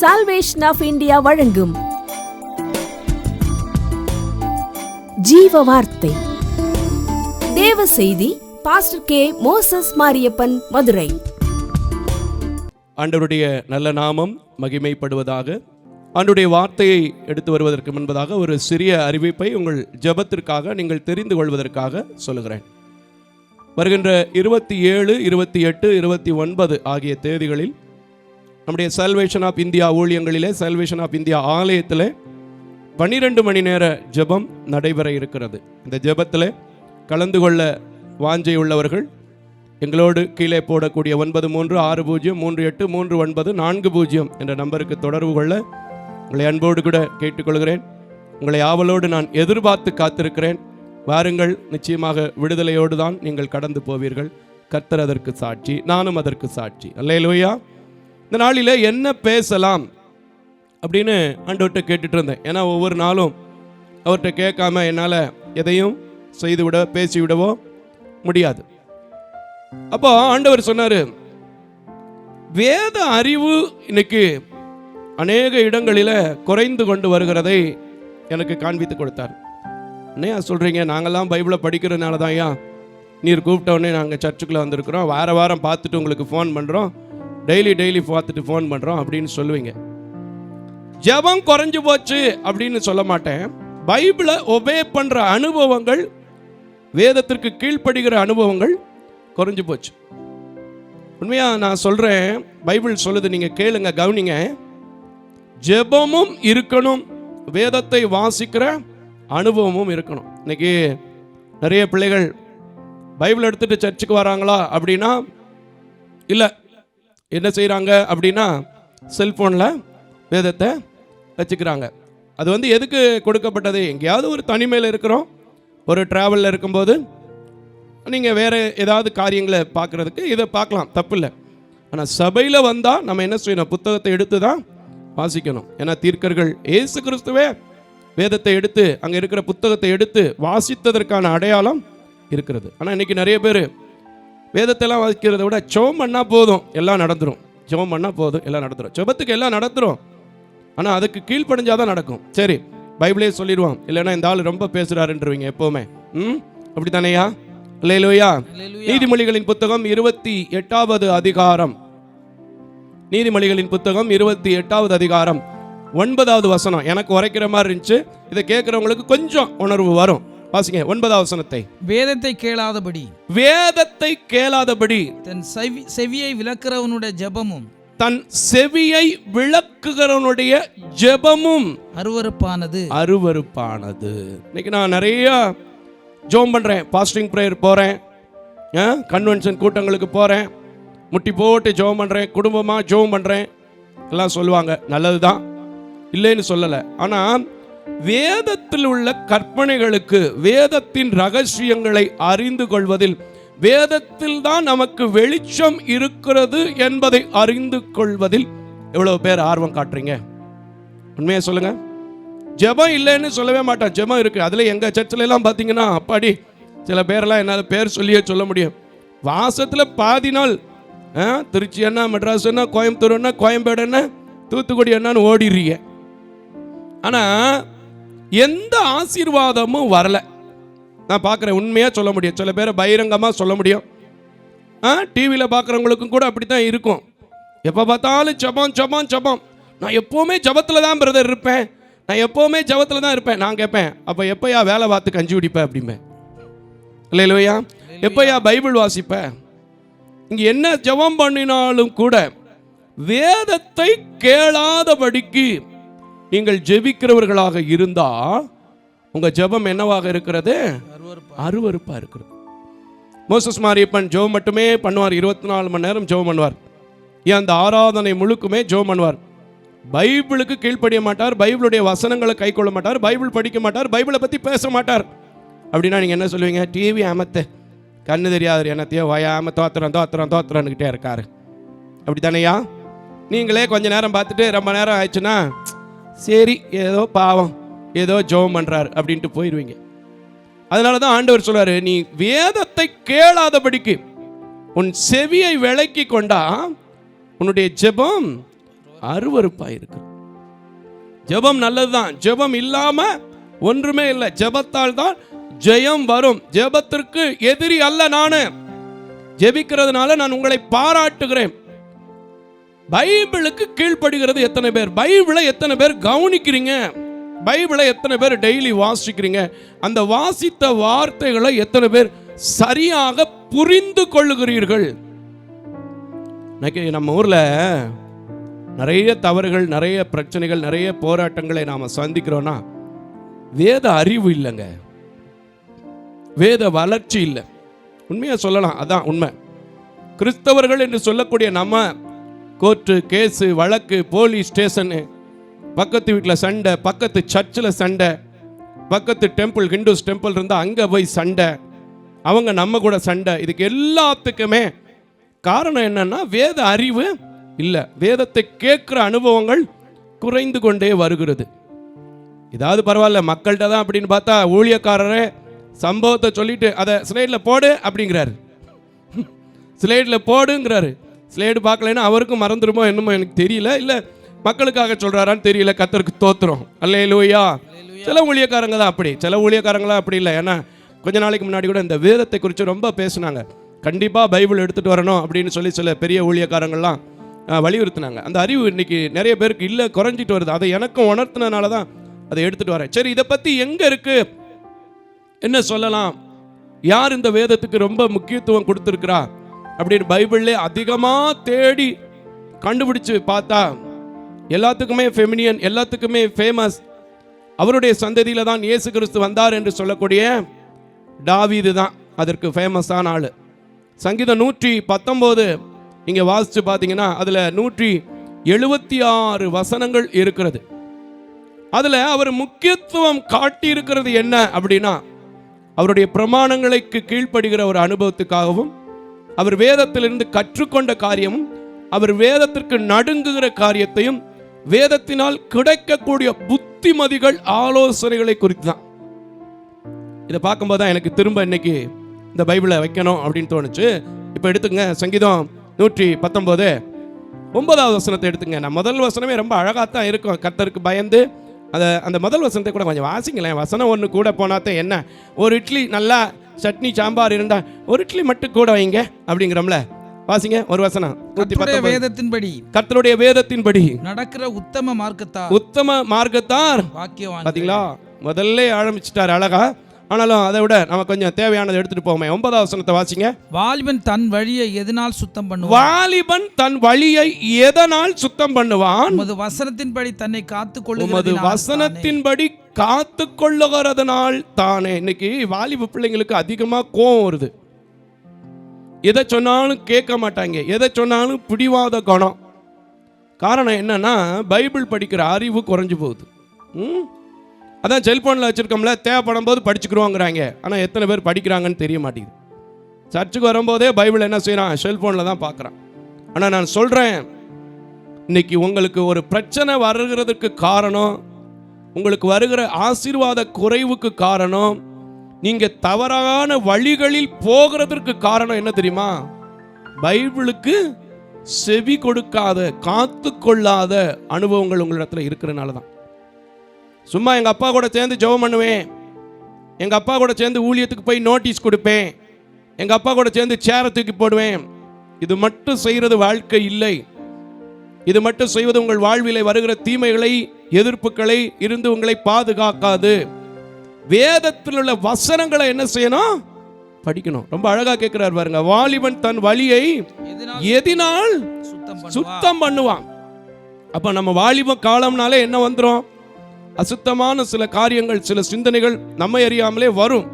Salvation of India வழங்கும். ஜீவ வார்த்தை தேவ செய்தி pastor K Moses Mariyappan Madurai. ஆண்டவருடைய நல்ல நாமம் மகிமைப்படுவதாக ஆண்டுடைய வார்த்தையை எடுத்து வருவதற்கு முன்பதாக ஒரு சிறிய அறிவிப்பை உங்கள் ஜெபத்திற்காக நீங்கள் தெரிந்து கொள்வதற்காக சொல்லுகிறேன். வருகின்ற இருபத்தி ஏழு இருபத்தி எட்டு இருபத்தி ஒன்பது ஆகிய தேதிகளில் நம்முடைய சல்வேஷன் ஆஃப் இந்தியா ஊழியங்களிலே சல்வேஷன் ஆஃப் இந்தியா ஆலயத்தில் பன்னிரெண்டு மணி நேர ஜெபம் நடைபெற இருக்கிறது. இந்த ஜெபத்தில் கலந்து கொள்ள வாஞ்சை உள்ளவர்கள் எங்களோடு கீழே போடக்கூடிய ஒன்பது மூன்று ஆறு பூஜ்ஜியம் மூன்று எட்டு மூன்று ஒன்பது நான்கு பூஜ்ஜியம் என்ற நம்பருக்கு தொடர்பு கொள்ள உங்களை அன்போடு கூட கேட்டுக்கொள்கிறேன். உங்களை ஆவலோடு நான் எதிர்பார்த்து காத்திருக்கிறேன். வாருங்கள் நிச்சயமாக விடுதலையோடு தான் நீங்கள் கடந்து போவீர்கள். கர்த்தர் அதற்கு சாட்சி நானும் அதற்கு சாட்சி. அல்லையிலோயா இந்த நாளில் என்ன பேசலாம் அப்படின்னு ஆண்டவர்கிட்ட கேட்டுட்டு இருந்தேன். ஏன்னா ஒவ்வொரு நாளும் அவர்கிட்ட கேட்காம என்னால் எதையும் செய்துவிட பேசிவிடவோ முடியாது. அப்போ ஆண்டவர் சொன்னார் வேத அறிவு இன்னைக்கு அநேக இடங்களில் குறைந்து கொண்டு வருகிறதை எனக்கு காண்பித்து கொடுத்தார். என்னையா சொல்கிறீங்க நாங்கள்லாம் பைபிளை படிக்கிறதுனால தான் ஐயா. நீர் கூப்பிட்டோடனே நாங்கள் சர்ச்சுக்குள்ளே வந்திருக்கிறோம். வார வாரம் பார்த்துட்டு உங்களுக்கு ஃபோன் பண்ணுறோம் டெய்லி டெய்லி பார்த்துட்டு ஃபோன் பண்ணுறோம் அப்படின்னு சொல்லுவீங்க. ஜெபம் குறைஞ்சு போச்சு அப்படின்னு சொல்ல மாட்டேன். பைபிளை ஒபே பண்ணுற அனுபவங்கள் வேதத்திற்கு கீழ்ப்படுகிற அனுபவங்கள் குறைஞ்சு போச்சு. உண்மையாக நான் சொல்கிறேன் பைபிள் சொல்லுது நீங்கள் கேளுங்க கவனிங்க. ஜெபமும் இருக்கணும் வேதத்தை வாசிக்கிற அனுபவமும் இருக்கணும். இன்னைக்கு நிறைய பிள்ளைகள் பைபிள் எடுத்துகிட்டு சர்ச்சுக்கு வராங்களா அப்படின்னா இல்லை என்ன செய்கிறாங்க அப்படின்னா செல்ஃபோனில் வேதத்தை வச்சுக்கிறாங்க. அது வந்து எதுக்கு கொடுக்கப்பட்டது? எங்கேயாவது ஒரு தனிமையில் இருக்கிறோம். ஒரு ட்ராவலில் இருக்கும்போது நீங்கள் வேறு ஏதாவது காரியங்களை பார்க்குறதுக்கு இதை பார்க்கலாம். தப்பு இல்லை. ஆனால் சபையில் வந்தால் நம்ம என்ன செய்யணும்? புத்தகத்தை எடுத்து தான் வாசிக்கணும். ஏன்னா தீர்க்கர்கள் ஏசு கிறிஸ்துவே வேதத்தை எடுத்து அங்கே இருக்கிற புத்தகத்தை எடுத்து வாசித்ததற்கான அடையாளம் இருக்கிறது. ஆனால் இன்றைக்கி நிறைய பேர் வேதத்தெல்லாம் வாசிக்கிறத விட ஜெபம் பண்ணால் போதும் எல்லாம் நடந்துரும். ஜெபம் பண்ணால் போதும் எல்லாம் நடந்துரும். ஜெபத்துக்கு எல்லாம் நடந்துரும். ஆனால் அதுக்கு கீழ்ப்படிஞ்சாதான் நடக்கும். சரி பைபிளே சொல்லிடுவோம் இல்லைன்னா இந்த ஆள் ரொம்ப பேசுகிறாருன்றவங்க எப்போவுமே. ம்? அப்படி தானேயா இல்லையிலோயா நீதிமொழிகளின் புத்தகம் இருபத்தி எட்டாவது அதிகாரம். நீதிமொழிகளின் புத்தகம் இருபத்தி எட்டாவது அதிகாரம். ஒன்பதாவது வசனம். எனக்கு உரைக்கிற மாதிரி இருந்துச்சு. இதை கேட்குறவங்களுக்கு கொஞ்சம் உணர்வு வரும். வாசிங்க ஒன்பதாவது வசனத்தை. வேதத்தை கேளாதபடி. வேதத்தை கேளாதபடி. தன் செவி செவியை விளக்குறவனுடைய ஜெபமும். தன் செவியை விளக்குகிறவனுடைய ஜெபமும். அருவருப்பானது. அருவருப்பானது. இன்னைக்கு நான் நிறைய ஜோம் பண்ணுறேன் பாஸ்டிங் ப்ரேயர் போகிறேன் கன்வென்ஷன் கூட்டங்களுக்கு போகிறேன் முட்டி போட்டு ஜோம் பண்ணுறேன் குடும்பமாக ஜோம் பண்ணுறேன் எல்லாம் சொல்லுவாங்க. நல்லது தான் இல்லைன்னு சொல்லலை. ஆனால் வேதத்தில் உள்ள கற்பனைகளுக்கு வேதத்தின் ரகசியங்களை அறிந்து கொள்வதில் வேதத்தில் தான் நமக்கு வெளிச்சம் இருக்கிறது என்பதை அறிந்து கொள்வதில் எவ்வளவு பேர் ஆர்வம் காட்டுறீங்க? உண்மையை சொல்லுங்க. ஜெபம் இல்லைன்னு சொல்லவே மாட்டோம். ஜெபம் இருக்கு. அதுல எங்க சர்ச்சில் எல்லாம் பார்த்தீங்கன்னா அப்பாடி சில பேரெல்லாம் என்னால் பேர் சொல்லியே சொல்ல முடியும். வாசத்தில் பாதி நாள் ஆ, திருச்சி என்ன மெட்ராஸ் என்ன கோயம்புத்தூர் என்ன கோயம்பேடு என்ன தூத்துக்குடி என்னன்னு ஓடிடுறீங்க. ஆனால் எந்த ஆசீர்வாதமும் வரல. நான் பார்க்குறேன் உண்மையாக சொல்ல முடியும். சில பேரை பகிரங்கமாக சொல்ல முடியும். ஆ டிவியில் பார்க்குறவங்களுக்கும் கூட அப்படி தான் இருக்கும். எப்போ பார்த்தாலும் ஜபம் ஜபம் ஜபம். நான் எப்போவுமே ஜபத்தில் தான் பிரதர் இருப்பேன். நான் எப்போவுமே ஜபத்தில் தான் இருப்பேன். நான் கேட்பேன் அப்போ எப்போயா வேலை பார்த்து கஞ்சி குடிப்பேன் அப்படிம்பேன். இல்லை இல்லையா எப்போயா பைபிள் வாசிப்பேன் இங்கே என்ன ஜெபம் பண்ணினாலும் கூட வேதத்தை கேளாதபடிக்கு நீங்கள் ஜெபிக்கிறவர்களாக இருந்தால் உங்கள் ஜெபம் என்னவாக இருக்கிறது? அருவறுப்பா இருக்கிறது. மோசஸ் மாரியப்பன் ஜெபம் மட்டுமே பண்ணுவார். இருபத்தி நாலு மணி நேரம் ஜெபம் பண்ணுவார். ஏன் அந்த ஆராதனை முழுக்குமே ஜெபம் பண்ணுவார். பைபிளுக்கு கீழ்ப்படிய மாட்டார். பைபிளுடைய வசனங்களை கை கொள்ள மாட்டார். பைபிள் படிக்க மாட்டார். பைபிளை பற்றி பேச மாட்டார். அப்படின்னா நீங்கள் என்ன சொல்லுவீங்க? டிவி அமத்து. கண்ணு தெரியாது என்னத்தையோ வயாம தோத்திரம் தோத்திரம் தோத்திரன்னுக்கிட்டே இருக்காரு. அப்படி தானேயா நீங்களே கொஞ்ச நேரம் பார்த்துட்டு ரொம்ப நேரம் ஆயிடுச்சுன்னா சரி ஏதோ பாவம் ஏதோ ஜெபம் பண்ணுறார் அப்படின்ட்டு போயிடுவீங்க. அதனால தான் ஆண்டவர் சொல்றாரு நீ வேதத்தை கேளாதபடிக்கு உன் செவியை விளக்கி கொண்டா உன்னுடைய ஜெபம் அருவறுப்பாக இருக்கு ஜெபம் நல்லதுதான். ஜெபம் இல்லாம ஒன்றுமே இல்லை. ஜெபத்தால் தான் ஜெயம் வரும். ஜெபத்திற்கு எதிரி அல்ல நானு. ஜெபிக்கிறதுனால நான் உங்களை பாராட்டுகிறேன். பைபிளுக்கு கீழ்ப்படுகிறது எத்தனை பேர்? பைபிளை எத்தனை பேர் கவனிக்கிறீங்க? பைபிளை எத்தனை பேர் டெய்லி வாசிக்கிறீங்க? அந்த வாசித்த வார்த்தைகளை எத்தனை பேர் சரியாக புரிந்து கொள்ளுகிறீர்கள்? இன்னைக்கு நம்ம ஊரில் நிறைய தவறுகள் நிறைய பிரச்சனைகள் நிறைய போராட்டங்களை நாம் சந்திக்கிறோம்னா வேத அறிவு இல்லைங்க. வேத வளர்ச்சி இல்லை. உண்மையாக சொல்லலாம். அதான் உண்மை. கிறிஸ்தவர்கள் என்று சொல்லக்கூடிய நம்ம கோர்ட்டு கேஸு வழக்கு போலீஸ் ஸ்டேஷனு. பக்கத்து வீட்டில் சண்டை பக்கத்து சர்ச்சில் சண்டை. பக்கத்து டெம்பிள் ஹிந்துஸ் டெம்பிள் இருந்தால் அங்கே போய் சண்டை. அவங்க நம்ம கூட சண்டை. இதுக்கு எல்லாத்துக்குமே காரணம் என்னன்னா வேத அறிவு இல்லை. வேதத்தை கேட்குற அனுபவங்கள் குறைந்து கொண்டே வருகிறது. ஏதாவது பரவாயில்ல மக்கள்கிட்ட தான் அப்படின்னு பார்த்தா ஊழியக்காரரே சம்பவத்தை சொல்லிட்டு அதை ஸ்லைடில் போடு அப்படிங்கிறாரு. ஸ்லைடில் போடுங்கிறாரு. ஸ்லைடு பார்க்கலைன்னா அவருக்கும் மறந்துருமோ என்னமோ எனக்கு தெரியல. இல்லை மக்களுக்காக சொல்கிறாரான்னு தெரியல கத்தருக்கு தோத்துறோம் அல்லே லூயா சில ஊழியக்காரங்க தான் அப்படி. சில ஊழியக்காரங்களாம் அப்படி இல்லை. ஏன்னா கொஞ்ச நாளைக்கு முன்னாடி கூட இந்த வேதத்தை குறித்து ரொம்ப பேசுனாங்க. கண்டிப்பாக பைபிள் எடுத்துகிட்டு வரணும் அப்படின்னு சொல்லி சில பெரிய ஊழியக்காரங்கள்லாம் வலியுறுத்தினாங்க. அந்த அறிவு இன்னைக்கு நிறைய பேருக்கு இல்லை குறைஞ்சிட்டு வருது. அதை எனக்கும் உணர்த்தினனால தான் அதை எடுத்துகிட்டு வரேன். சரி இதை பற்றி எங்கே இருக்குது என்ன சொல்லலாம்? யார் இந்த வேதத்துக்கு ரொம்ப முக்கியத்துவம் கொடுத்துருக்கிறா? அப்படின்னு பைபிள்ல அதிகமாக தேடி கண்டுபிடிச்சு பார்த்தா எல்லாத்துக்குமே ஃபெமினியன் எல்லாத்துக்குமே ஃபேமஸ் அவருடைய சந்ததியில் தான் இயேசு கிறிஸ்து வந்தார் என்று சொல்லக்கூடிய டாவிது தான் அதற்கு ஃபேமஸான ஆள். சங்கீதம் நூற்றி பத்தொம்போது இங்கே வாசித்து பார்த்தீங்கன்னா அதில் நூற்றி எழுபத்தி ஆறு வசனங்கள் இருக்கிறது. அதில் அவர் முக்கியத்துவம் காட்டியிருக்கிறது என்ன அப்படின்னா அவருடைய பிரமாணங்களுக்கு கீழ்ப்படுகிற ஒரு அனுபவத்துக்காகவும் அவர் வேதத்திலிருந்து கற்றுக்கொண்ட காரியமும் அவர் வேதத்திற்கு நடுங்குகிற காரியத்தையும் வேதத்தினால் கிடைக்கக்கூடிய புத்திமதிகள் ஆலோசனைகளை குறித்து தான் இதை பார்க்கும்போது தான் எனக்கு திரும்ப இன்னைக்கு இந்த பைபிளை வைக்கணும் அப்படின்னு தோணுச்சு. இப்போ எடுத்துங்க சங்கீதம் நூற்றி பத்தொம்போது. ஒன்பதாவது வசனத்தை எடுத்துங்க நான் முதல் வசனமே ரொம்ப அழகாக தான் இருக்கும். கத்தருக்கு பயந்து அதை அந்த முதல் வசனத்தை கூட கொஞ்சம் வாசிங்களேன். வசனம் ஒன்று கூட போனாத்தான் என்ன? ஒரு இட்லி நல்லா சட்னி சாம்பார் இருந்தா ஒரு இட்லி மட்டும் கூட வைங்க அப்படிங்கிறோம்ல. வாசிங்க ஒரு வசனம். வேதத்தின்படி. கர்த்தருடைய வேதத்தின்படி. நடக்கிற உத்தம மார்க்கத்தா உத்தம மார்க்கத்தார். பாத்தீங்களா? முதல்ல ஆரம்பிச்சிட்டார் அழகா. ஆனாலும் அதை விட நம்ம கொஞ்சம் தேவையானதை எடுத்துட்டு போவோமே. ஒன்பதாவது வசனத்தை வாசிங்க. வாலிபன் தன் வழியை எதனால் சுத்தம் பண்ணுவான்? வாலிபன் தன் வழியை எதனால் சுத்தம் பண்ணுவான்? உமது வசனத்தின்படி தன்னை உமது கொள்ளுகிறது வசனத்தின்படி காத்து கொள்ளுகிறதுனால் தானே. இன்னைக்கு வாலிப பிள்ளைங்களுக்கு அதிகமா கோவம் வருது. எதை சொன்னாலும் கேட்க மாட்டாங்க. எதை சொன்னாலும் பிடிவாத குணம். காரணம் என்னன்னா பைபிள் படிக்கிற அறிவு குறைஞ்சு போகுது. ம்? அதான் செல்போனில் வச்சுருக்கோம்ல தேவைப்படும் போது படிச்சுக்கிறோங்கிறாங்க ஆனால் எத்தனை பேர் படிக்கிறாங்கன்னு தெரிய மாட்டேங்குது. சர்ச்சுக்கு வரும்போதே பைபிள் என்ன செய்கிறான் செல்போனில் தான் பார்க்குறான். ஆனால் நான் சொல்கிறேன் இன்னைக்கு உங்களுக்கு ஒரு பிரச்சனை வருகிறதுக்கு காரணம் உங்களுக்கு வருகிற ஆசீர்வாத குறைவுக்கு காரணம் நீங்கள் தவறான வழிகளில் போகிறதற்கு காரணம் என்ன தெரியுமா? பைபிளுக்கு செவி கொடுக்காத காத்து கொள்ளாத அனுபவங்கள் உங்களிடத்தில் இருக்கிறனால தான். சும்மா எங்க அப்பா கூட சேர்ந்து ஜெபம் பண்ணுவேன். எங்க அப்பா கூட சேர்ந்து ஊழியத்துக்கு போய் நோட்டீஸ் கொடுப்பேன். எங்க அப்பா கூட சேர்ந்து சேரை தூக்கி போடுவேன். இது மட்டும் செய்யறது வாழ்க்கை இல்லை. இது மட்டும் செய்வது உங்கள் வாழ்விலே வருகிற தீமைகளை எதிர்ப்புகளை இருந்து உங்களை பாதுகாக்காது. வேதத்தில் உள்ள வசனங்களை என்ன செய்யணும்? படிக்கணும். ரொம்ப அழகா கேட்கிறார் பாருங்க. வாலிபன் தன் வழியை எதனால் சுத்தம் பண்ணுவான். அப்ப நம்ம வாலிப காலம்னாலே என்ன வந்துரும்? அசுத்தமான சில காரியங்கள் சில சிந்தனைகள் நம்ம அறியாமலே வரும்.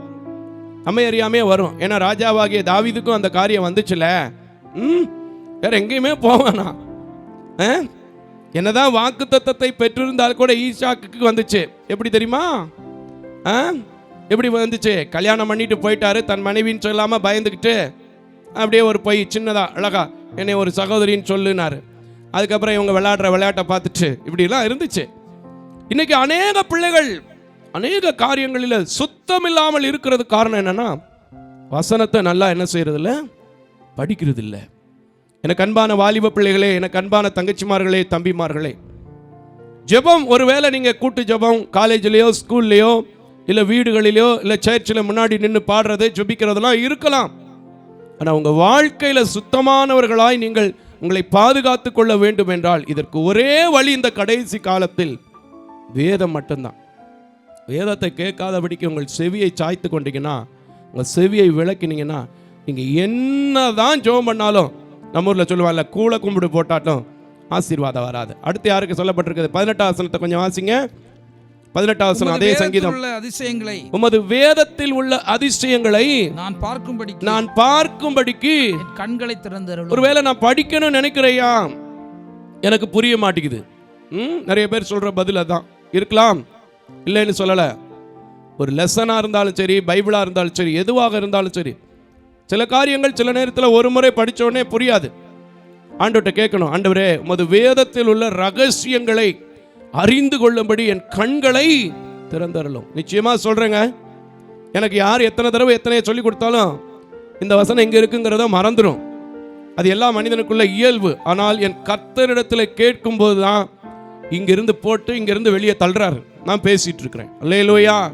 நம்ம அறியாமே வரும். ஏன்னா ராஜாவாகிய தாவிதுக்கும் அந்த காரியம் வந்துச்சுல? ம் வேற எங்கேயுமே போவானா ஆ? என்னதான் வாக்கு தத்தத்தை பெற்றிருந்தால் கூட ஈஷாக்கு வந்துச்சு. எப்படி தெரியுமா? ஆ? எப்படி வந்துச்சு? கல்யாணம் பண்ணிட்டு போயிட்டாரு. தன் மனைவின்னு சொல்லாம பயந்துக்கிட்டு அப்படியே ஒரு பொய் சின்னதா அழகா என்னை ஒரு சகோதரின்னு சொல்லுனாரு. அதுக்கப்புறம் இவங்க விளையாடுற விளையாட்டை பார்த்துட்டு இப்படிலாம் இருந்துச்சு. இன்னைக்கு அநேக பிள்ளைகள் அநேக காரியங்களில் சுத்தம் இல்லாமல் இருக்கிறது காரணம் என்னன்னா வசனத்தை நல்லா என்ன செய்யறது இல்லை படிக்கிறது இல்லை எனக்கு அன்பான வாலிப பிள்ளைகளே எனக்கு அன்பான தங்கச்சிமார்களே தம்பிமார்களே. ஜெபம் ஒருவேளை நீங்கள் கூட்டு ஜெபம் காலேஜ்லேயோ ஸ்கூல்லையோ இல்லை வீடுகளிலோ இல்லை சர்ச்சில் முன்னாடி நின்று பாடுறது ஜெபிக்கிறதெல்லாம் இருக்கலாம். ஆனால் உங்கள் வாழ்க்கையில் சுத்தமானவர்களாய் நீங்கள் உங்களை பாதுகாத்து கொள்ள வேண்டும் என்றால் இதற்கு ஒரே வழி இந்த கடைசி காலத்தில் வேதம் மட்டும்தான். வேதத்தை கேட்காதபடிக்கு உங்கள் செவியை சாய்த்து கொண்டீங்கன்னா உங்கள் செவியை விளக்கினீங்கன்னா நீங்கள் என்ன தான் ஜோம் பண்ணாலும் நம்ம ஊரில் சொல்லுவாங்கல்ல கூளை கும்பிடு போட்டாட்டும் ஆசீர்வாதம் வராது. அடுத்து யாருக்கு சொல்லப்பட்டிருக்குது? பதினெட்டாம் வசனத்தை கொஞ்சம் வாசிங்க. பதினெட்டாம் வசனம் அதே சங்கீதம். உள்ள அதிசயங்களை உமது வேதத்தில் உள்ள அதிசயங்களை நான் பார்க்கும்படி நான் பார்க்கும்படிக்கு கண்களை திறந்தருளும். ஒருவேளை நான் படிக்கணும்னு நினைக்கிறையா? எனக்கு புரிய மாட்டேங்குது. நிறைய பேர் சொல்ற பதில் அதான். இருக்கலாம். இல்லைன்னு சொல்லலை. ஒரு லெசனாக இருந்தாலும் சரி பைபிளாக இருந்தாலும் சரி எதுவாக இருந்தாலும் சரி சில காரியங்கள் சில நேரத்தில் ஒரு முறை படித்தோடனே புரியாது. ஆண்டவர்கிட்ட கேட்கணும் ஆண்டவரே உமது வேதத்தில் உள்ள ரகசியங்களை அறிந்து கொள்ளும்படி என் கண்களை திறந்தரலும் நிச்சயமாக சொல்கிறேங்க எனக்கு யார் எத்தனை தடவை எத்தனை சொல்லி கொடுத்தாலும் இந்த வசனம் இங்கே இருக்குங்கிறத மறந்துடும் அது எல்லா மனிதனுக்குள்ள இயல்பு. ஆனால் என் கர்த்தரிடத்தில் கேட்கும்போது தான் இங்கிருந்து போட்டு இங்கிருந்து வெளியே தள்ளுறாரு. நான் பேசிட்டு இருக்கிறேன். அல்லேலூயா.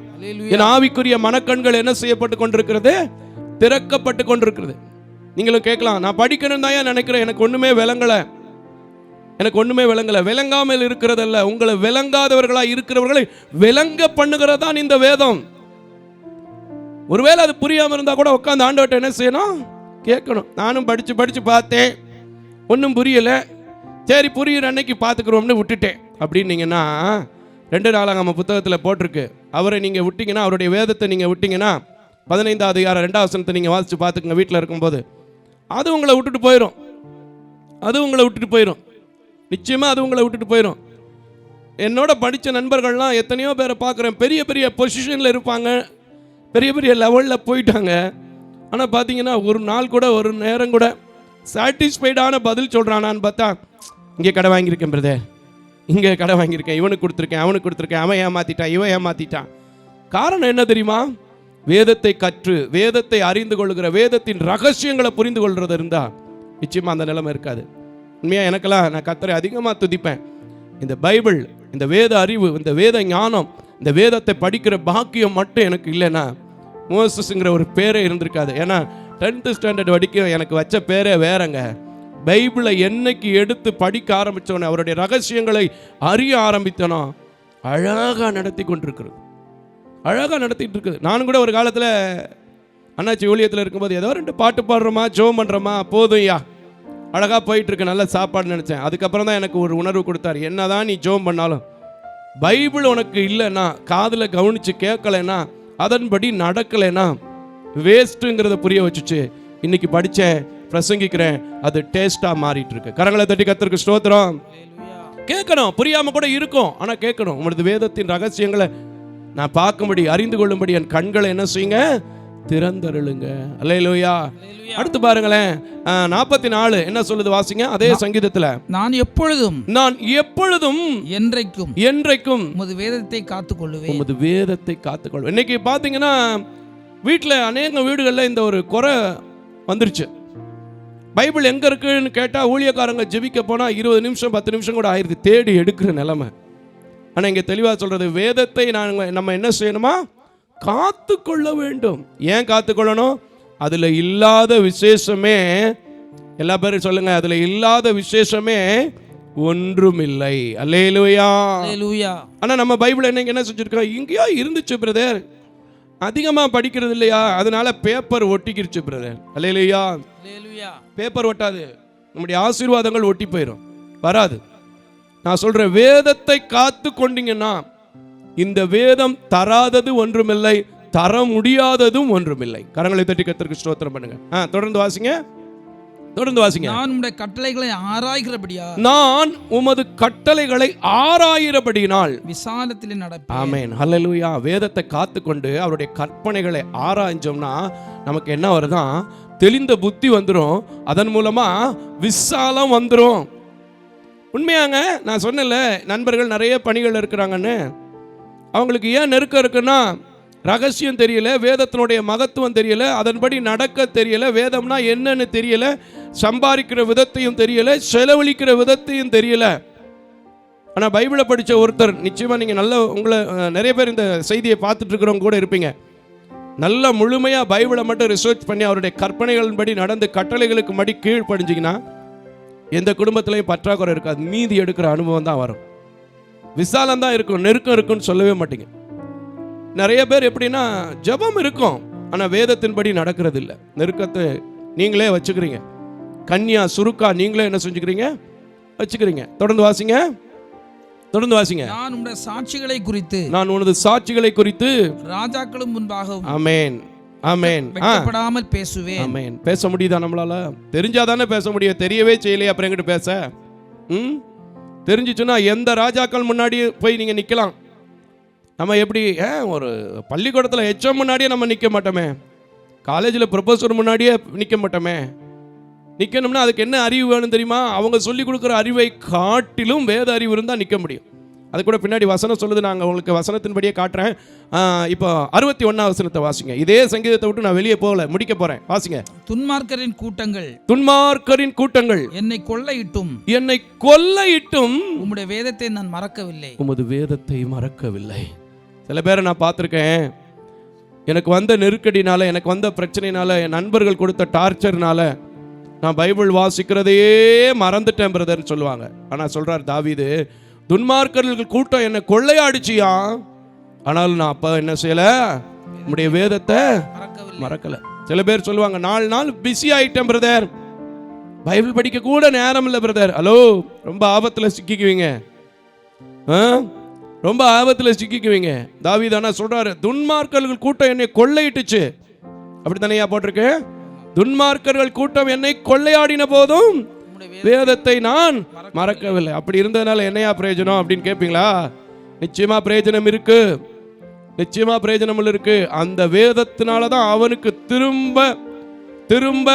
என் ஆவிக்குரிய மனக்கண்கள் என்ன செய்யப்பட்டு கொண்டிருக்கிறது? திறக்கப்பட்டு கொண்டிருக்கிறது. நீங்களும் கேட்கலாம் நான் படிக்கணும் தான் நினைக்கிறேன்? எனக்கு ஒண்ணுமே விளங்கல. எனக்கு ஒண்ணுமே விளங்கல. விளங்காமல் இருக்கிறதல்ல. உங்களை விளங்காதவர்களா இருக்கிறவர்களை விளங்க பண்ணுகிறதான் இந்த வேதம். ஒருவேளை அது புரியாம இருந்தா கூட உட்காந்து ஆண்டவர்கிட்ட என்ன செய்யணும்? கேட்கணும். நானும் படிச்சு படிச்சு பார்த்தேன். ஒன்றும் புரியல. சரி புரியுற அன்னைக்கு பார்த்துக்குறோம்னு விட்டுட்டேன். அப்படின்னீங்கன்னா ரெண்டு நாளாக நம்ம புத்தகத்தில் போட்டிருக்கு. அவரை நீங்கள் விட்டீங்கன்னா அவருடைய வேதத்தை நீங்கள் விட்டீங்கன்னா பதினைந்தாவது யார ரெண்டாவது வசனத்தை நீங்கள் வாசித்து பார்த்துக்குங்க வீட்டில் இருக்கும்போது. அது உங்களை விட்டுட்டு போயிடும் அது உங்களை விட்டுட்டு போயிடும் நிச்சயமாக அது உங்களை விட்டுட்டு போயிடும் என்னோட படித்த நண்பர்கள்லாம் எத்தனையோ பேரை பார்க்குறேன். பெரிய பெரிய பொசிஷனில் இருப்பாங்க. பெரிய பெரிய லெவலில் போயிட்டாங்க. ஆனால் பார்த்தீங்கன்னா ஒரு நாள் கூட ஒரு நேரம் கூட சாட்டிஸ்ஃபைடான பதில் சொல்கிறானான்னு பார்த்தா இங்கே கடை வாங்கியிருக்கேன் பிரதே இங்கே கடை வாங்கியிருக்கேன் இவனுக்கு கொடுத்துருக்கேன் அவனுக்கு கொடுத்துருக்கேன் அவன் ஏமாத்திட்டான் இவன் ஏமாத்திட்டான். காரணம் என்ன தெரியுமா? வேதத்தை கற்று வேதத்தை அறிந்து கொள்கிற வேதத்தின் ரகசியங்களை புரிந்து கொள்வது இருந்தால் நிச்சயமாக அந்த நிலைமை இருக்காது. உண்மையாக எனக்கெல்லாம் நான் கத்தரை அதிகமாக துதிப்பேன். இந்த பைபிள் இந்த வேத அறிவு இந்த வேத ஞானம் இந்த வேதத்தை படிக்கிற பாக்கியம் மட்டும் எனக்கு இல்லைன்னா மோசஸுங்கிற ஒரு பேரே இருந்திருக்காது. ஏன்னா டென்த்து ஸ்டாண்டர்ட் வரைக்கும் எனக்கு வச்ச பேரே வேறங்க. பைபிளை என்னைக்கு எடுத்து படிக்க ஆரம்பித்தோன்னே அவருடைய ரகசியங்களை அறிய ஆரம்பித்தனோ? அழகாக நடத்தி கொண்டிருக்கிறது. அழகாக நடத்திட்டு இருக்குது. நானும் கூட ஒரு காலத்தில் அண்ணாச்சி ஊழியத்தில் இருக்கும்போது ஏதோ ரெண்டு பாட்டு பாடுறோமா ஜோம் பண்ணுறோமா போதும் ஐயா. அழகாக போயிட்டுருக்கு நல்ல சாப்பாடு நினச்சேன். அதுக்கப்புறம் தான் எனக்கு ஒரு உணர்வு கொடுத்தாரு. என்னதான் நீ ஜோம் பண்ணாலும். பைபிள் உனக்கு இல்லைன்னா காதில் கவனித்து கேட்கலைன்னா அதன்படி நடக்கலைன்னா வேஸ்ட்டுங்கிறத புரிய வச்சுச்சு. இன்னைக்கு படித்தேன் பிரசங்கிக்கிறேன். அது டேஸ்ட்டாக மாறிட்டு இருக்கு கரங்களை தட்டி கத்திருக்கு ஸ்தோத்திரம். கேட்கணும். புரியாம கூட இருக்கும். ஆனா கேட்கணும். உங்களது வேதத்தின் ரகசியங்களை நான் பார்க்கும்படி அறிந்து கொள்ளும்படி என் கண்களை என்ன செய்யுங்க? திறந்தருளுங்க. அல்லையிலோயா அடுத்து பாருங்களேன். நாற்பத்தி நாலு என்ன சொல்லுது வாசிங்க? அதே சங்கீதத்துல. நான் எப்பொழுதும் நான் எப்பொழுதும் என்றைக்கும் என்றைக்கும் உமது வேதத்தை காத்துக் கொள்ளுவேன் உமது வேதத்தை காத்துக்கொள்வேன். இன்னைக்கு பார்த்தீங்கன்னா வீட்டில் அநேக வீடுகளில் இந்த ஒரு குறை வந்துருச்சு. பைபிள் எங்கே இருக்குன்னு கேட்டால் ஊழியக்காரங்க ஜெபிக்க போனால் இருபது நிமிஷம் பத்து நிமிஷம் கூட ஆயிடுது. தேடி எடுக்கிற நிலைமை. ஆனால் இங்கே தெளிவாக சொல்கிறது வேதத்தை நாங்கள் நம்ம என்ன செய்யணுமா? காத்து கொள்ள வேண்டும். ஏன் காத்துக்கொள்ளணும்? அதில் இல்லாத விசேஷமே எல்லா பேரும் சொல்லுங்க அதில் இல்லாத விசேஷமே ஒன்றுமில்லை. அல்லேலூயா. அல்லேலூயா. ஆனால் நம்ம பைபிள் என்னங்க என்ன செஞ்சுருக்கோம்? இங்கேயோ இருந்துச்சு பிரதர் அதிகமாக படிக்கிறது இல்லையா? அதனால பேப்பர் ஒட்டிக்கிருச்சு பிரதர் அல்லையா பேப்பர் ஒட்டாது. நம்முடைய ஆசீர்வாதங்கள் ஒட்டி போயிடும் வராது. நான் சொல்றேன் வேதத்தை காத்து கொண்டீங்கன்னா இந்த வேதம் தராதது ஒன்றுமில்லை தர முடியாததும் ஒன்றுமில்லை. கரங்களை தட்டி கத்திற்கு ஸ்தோத்திரம் பண்ணுங்க. ஆ தொடர்ந்து வாசிங்க. தொடர்ந்து வாசிங்க. நான் உம்முடைய கட்டளைகளை ஆராய்கிறபடியா நான் உமது கட்டளைகளை ஆறாயிரபடியினால் விசாலத்திலே நடப்பேன். ஆமென். ஹalleluya. வேதத்தை காத்துக்கொண்டு அவருடைய கற்பனைகளை ஆராய்ஞ்சோம்னா நமக்கு என்ன வருதான் தெளிந்த புத்தி வந்துடும் அதன் மூலமா விசாலம் வந்துடும் உண்மையாங்க நான் சொன்னேன்ல நண்பர்கள் நிறைய பணிகள் இருக்கிறாங்கன்னு. அவங்களுக்கு ஏன் நெருக்கம் இருக்குன்னா ரகசியம் தெரியல வேதத்தினுடைய மகத்துவம் தெரியல அதன்படி நடக்க தெரியல வேதம்னா என்னன்னு தெரியல சம்பாதிக்கிற விதத்தையும் தெரியல செலவழிக்கிற விதத்தையும் தெரியல. ஆனால் பைபிளை படித்த ஒருத்தர் நிச்சயமாக நீங்கள் நல்ல உங்களை நிறைய பேர் இந்த செய்தியை பார்த்துட்டு இருக்கிறவங்க கூட இருப்பீங்க. நல்ல முழுமையாக பைபிளை மட்டும் ரிசர்ச் பண்ணி அவருடைய கற்பனைகளின்படி நடந்து கட்டளைகளுக்கு மடி கீழ்ப்படிஞ்சிங்கன்னா எந்த குடும்பத்திலையும் பற்றாக்குறை இருக்காது. மீதி எடுக்கிற அனுபவம் தான் வரும். விசாலம் தான் இருக்கும் நெருக்கம் இருக்குன்னு சொல்லவே மாட்டேங்க. நிறைய பேர் எப்படின்னா ஜெபம் இருக்கும் ஆனால் வேதத்தின்படி நடக்கிறது இல்லை நெருக்கத்தை நீங்களே வச்சுக்கிறீங்க. கன்யா சுருக்கா நீங்களே என்ன செஞ்சுக்கிறீங்க? வச்சுக்கிறீங்க. தொடர்ந்து வாசிங்க. தொடர்ந்து வாசிங்க. நான் உடைய சாட்சிகளை குறித்து நான் உனது சாட்சிகளை குறித்து ராஜாக்களும் முன்பாக ஆமேன். ஆமேன். வெட்கப்படாமல் பேசுவேன். ஆமேன். பேச முடியுதா நம்மளால? தெரிஞ்சாதானே பேச முடியும். தெரியவே செய்யலையே? அப்புறம் எங்கிட்ட பேச. ம்? தெரிஞ்சிச்சுன்னா எந்த ராஜாக்கள் முன்னாடி போய் நீங்கள் நிற்கலாம் நம்ம எப்படி ஒரு பள்ளிக்கூடத்தில் ஹெச்எம் முன்னாடியே நம்ம நிற்க மாட்டோமே. காலேஜில் ப்ரொஃபஸர் முன்னாடியே நிற்க மாட்டோமே. நிற்கணும்னா அதுக்கு என்ன அறிவு வேணும் தெரியுமா? அவங்க சொல்லி கொடுக்குற அறிவை காட்டிலும் வேத அறிவு இருந்தால் நிற்க முடியும். அது கூட பின்னாடி வசனம் சொல்லுது நாங்கள் உங்களுக்கு வசனத்தின்படியே காட்டுறேன். இப்போ அறுபத்தி ஒன்றாம் வசனத்தை வாசிங்க. இதே சங்கீதத்தை விட்டு நான் வெளியே போகல முடிக்க போகிறேன் வாசிங்க. துன்மார்க்கரின் கூட்டங்கள். துன்மார்க்கரின் கூட்டங்கள். என்னை கொள்ளையிட்டும். என்னை கொல்லையிட்டும் உம்முடைய வேதத்தை நான் மறக்கவில்லை. உமது வேதத்தை மறக்கவில்லை. சில பேரை நான் பார்த்துருக்கேன். எனக்கு வந்த நெருக்கடினால எனக்கு வந்த பிரச்சனைனால என் நண்பர்கள் கொடுத்த டார்ச்சர்னால நான் பைபிள் வாசிக்கிறதையே மறந்துட்டேன் பிரதர்னு சொல்லுவாங்க. ஆனால் சொல்றார் தாவீது துன்மார்க்கர்கள் கூட்டம் என்னை கொள்ளையாடிச்சியா? ஆனாலும் நான் அப்போ என்ன செய்யல? உம்முடைய வேதத்தை மறக்கல. சில பேர் சொல்லுவாங்க நாலு நாள் பிஸி ஆயிட்டேன் பிரதர். பைபிள் படிக்க கூட நேரம் இல்லை பிரதர். ஹலோ ரொம்ப ஆபத்தில் சிக்கிக்குவீங்க. ஆ? ரொம்ப ஆபத்தில் சிக்கிக்குவீங்க. தாவிதானா சொல்றாரு துன்மார்க்கர்கள் கூட்டம் என்னை கொள்ளையிட்டுச்சு. அப்படி தானேயா போட்டிருக்கு? துன்மார்க்கர்கள் கூட்டம் என்னை கொள்ளையாடின போதும் வேதத்தை நான் மறக்கவில்லை. அப்படி இருந்ததுனால என்னையா பிரயோஜனம் அப்படின்னு கேட்பீங்களா நிச்சயமா பிரயோஜனம் இருக்கு. நிச்சயமா பிரயோஜனம் இருக்கு. அந்த வேதத்தினால தான் அவனுக்கு திரும்ப திரும்ப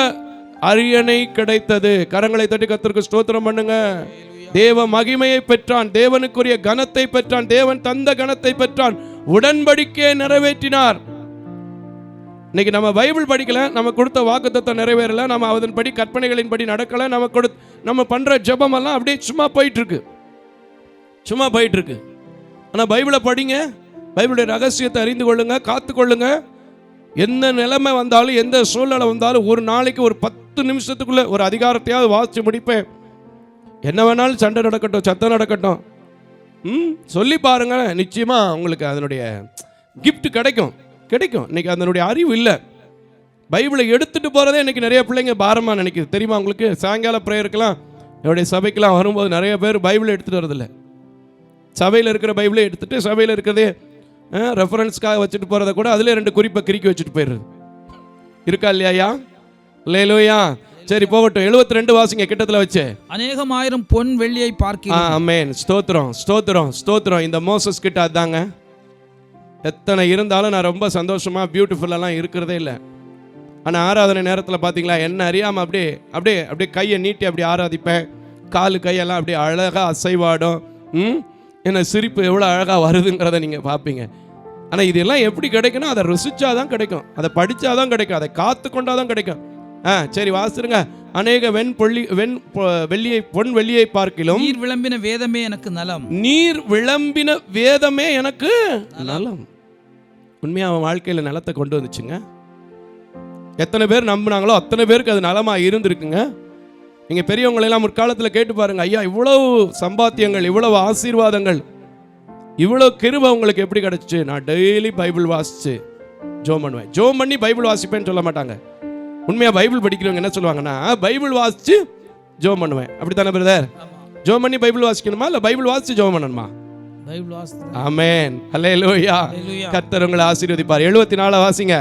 அரியணை கிடைத்தது. கரங்களை தட்டி கத்திற்கு ஸ்தோத்திரம் பண்ணுங்க. தேவ மகிமையை பெற்றான் தேவனுக்குரிய கனத்தை பெற்றான் தேவன் தந்த கனத்தை பெற்றான் உடன்படிக்கையை நிறைவேற்றினார். இன்னைக்கு நம்ம பைபிள் படிக்கல நம்ம கொடுத்த வாக்குத்தத்தை நிறைவேறல நம்ம அதன்படி கற்பனைகளின்படி நடக்கல நம்ம கொடு நம்ம பண்ற ஜபம் எல்லாம் அப்படியே சும்மா போயிட்டு இருக்கு சும்மா போயிட்டு இருக்கு ஆனா பைபிளை படிங்க பைபிளுடைய ரகசியத்தை அறிந்து கொள்ளுங்க காத்து கொள்ளுங்க. எந்த நிலைமை வந்தாலும் எந்த சூழ்நிலை வந்தாலும் ஒரு நாளைக்கு ஒரு பத்து நிமிஷத்துக்குள்ள ஒரு அதிகாரத்தையாவது வாசித்து முடிப்பேன். என்ன வேணாலும் சண்டை நடக்கட்டும் சத்தம் நடக்கட்டும். ம் சொல்லி பாருங்க நிச்சயமா உங்களுக்கு அதனுடைய கிஃப்ட் கிடைக்கும். கிடைக்கும். இன்னைக்கு அதனுடைய அறிவு இல்லை. பைபிளை எடுத்துட்டு போகிறதே இன்னைக்கு நிறைய பிள்ளைங்க பாரமாக நினைக்குது. தெரியுமா உங்களுக்கு? சாயங்கால ப்ரேயருக்கெல்லாம் என்னுடைய சபைக்கெலாம் வரும்போது நிறைய பேர் பைபிளை எடுத்துகிட்டு வரதில்ல. சபையில் இருக்கிற பைபிளை எடுத்துட்டு சபையில் இருக்கிறதே ரெஃபரன்ஸ்க்காக வச்சுட்டு போகிறத கூட அதிலே ரெண்டு குறிப்பை கிறுக்கி வச்சுட்டு போயிடுறது. இருக்கா இல்லையா? இல்லையிலோயா சரி போகட்டும். 72 ரெண்டு வாசிங்க கிட்டத்தில் வச்சு. அநேகமாயிரம் பொன் வெள்ளியை அமேன் ஸ்தோத்திரம் ஸ்தோத்திரம் ஸ்தோத்திரம். இந்த மோசஸ் கிட்ட அதாங்க. எத்தனை இருந்தாலும் நான் ரொம்ப சந்தோஷமா பியூட்டிஃபுல்லெல்லாம் இருக்கிறதே இல்லை. ஆனால் ஆராதனை நேரத்தில் பார்த்தீங்களா என்ன அறியாமல் அப்படியே அப்படியே அப்படியே கையை நீட்டி அப்படியே ஆராதிப்பேன். காலு கையெல்லாம் அப்படியே அழகாக அசைவாடும். ம்? என்ன சிரிப்பு எவ்வளோ அழகாக வருதுங்கிறத நீங்கள் பார்ப்பீங்க ஆனால் இதெல்லாம் எப்படி கிடைக்குன்னா அதை ருசிச்சா தான் கிடைக்கும். அதை படித்தா தான் கிடைக்கும். அதை காத்து தான் கிடைக்கும். ஆ சரி வாசிருங்க அநேக வெண் பொள்ளி வெண் வெள்ளியை பொன் வெள்ளியை பார்க்கிலும் நீர் விளம்பின வேதமே எனக்கு நலம். நீர் விளம்பின வேதமே எனக்கு நலம். உண்மையாக அவன் வாழ்க்கையில் நலத்தை கொண்டு வந்துச்சுங்க. எத்தனை பேர் நம்பினாங்களோ அத்தனை பேருக்கு அது நலமாக இருந்திருக்குங்க. நீங்கள் பெரியவங்களெல்லாம் முற்காலத்தில் கேட்டு பாருங்க. ஐயா இவ்வளவு சம்பாத்தியங்கள் இவ்வளவு ஆசீர்வாதங்கள் இவ்வளோ கிருபை உங்களுக்கு எப்படி கிடச்சிச்சு? நான் டெய்லி பைபிள் வாசிச்சு. ஜோம் பண்ணுவேன். ஜோம் பண்ணி பைபிள் வாசிப்பேன்னு சொல்ல மாட்டாங்க. உண்மையாக பைபிள் படிக்கிறவங்க என்ன சொல்லுவாங்கன்னா பைபிள் வாசிச்சு ஜோம் பண்ணுவேன். அப்படித்தானே பிரதர் ஜோம் பண்ணி பைபிள் வாசிக்கணுமா? இல்லை பைபிள் வாசிச்சு ஜோம் பண்ணணுமா? பைபிள் வாசித்து ஆமென். அல்லேலூயா Hallelujah. கர்த்தர் உங்களை ஆசீர்வதிப்பார். எழுபத்தி நாலு வாசிங்க.